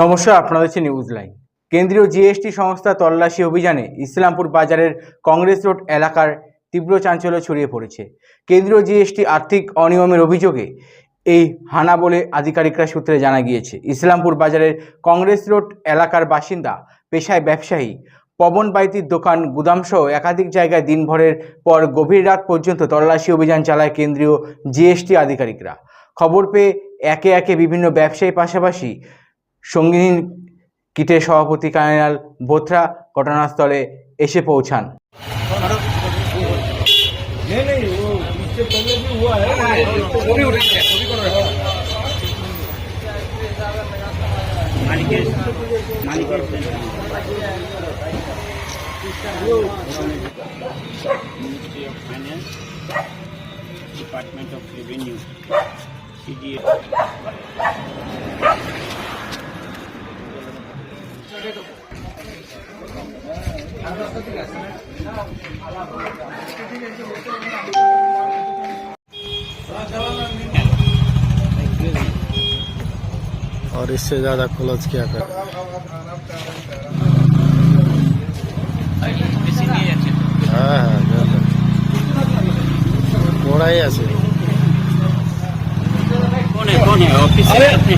নমস্কার, আপনারা দেখছেন নিউজ লাইন কেন্দ্রীয় জিএসটি সংস্থা তল্লাশি অভিযানে ইসলামপুর বাজারের কংগ্রেস রোড এলাকার তীব্র চাঞ্চল্য ছড়িয়ে পড়েছে। কেন্দ্রীয় জিএসটি আর্থিক অনিয়মের অভিযোগে এই হানা বলে আধিকারিকরা সূত্রে জানা গিয়েছে। ইসলামপুর বাজারের কংগ্রেস রোড এলাকার বাসিন্দা, পেশায় ব্যবসায়ী, পবন বাইতির দোকান, গুদামসহ একাধিক জায়গায় দিনভরের পর গভীর রাত পর্যন্ত তল্লাশি অভিযান চালায় কেন্দ্রীয় জিএসটি আধিকারিকরা। খবর পেয়ে একে একে বিভিন্ন ব্যবসায়ী পাশাপাশি সঙ্গিনী কিটের সভাপতি কার্ডিনাল বোথরা ঘটনাস্থলে এসে পৌঁছান। ডিপার্টমেন্ট অফ রেভিনিউ সিডিএ और इससे ज़्यादा क्लोज क्या कर हाँ हाँ ही ऐसे कौन है कौन है? ऑफ़िस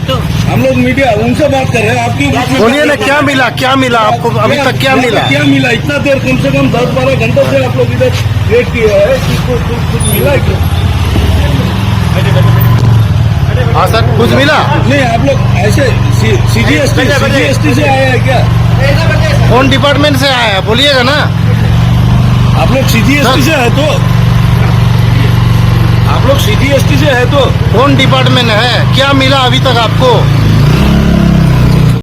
तो। हम लोग मीडिया उनसे बात कर रहे हैं आपकी बोलिए ना क्या मिला क्या मिला आपको? अभी तक क्या मिला? क्या मिला? इतना देर कम से कम दस बारह घंटों से आप लोग इधर वेट किए हैं कि कुछ मिला है क्या? हाँ सर कुछ मिला? नहीं आप लोग ऐसे सीजीएसटी सीजीएसटी से आए हैं क्या? कौन डिपार्टमेंट से आया? है बोलिएगा ना। आप लोग सीजीएसटी से है तो आप एस टी से है तो? कौन डिपार्टमेंट है? क्या मिला अभी तक आपको?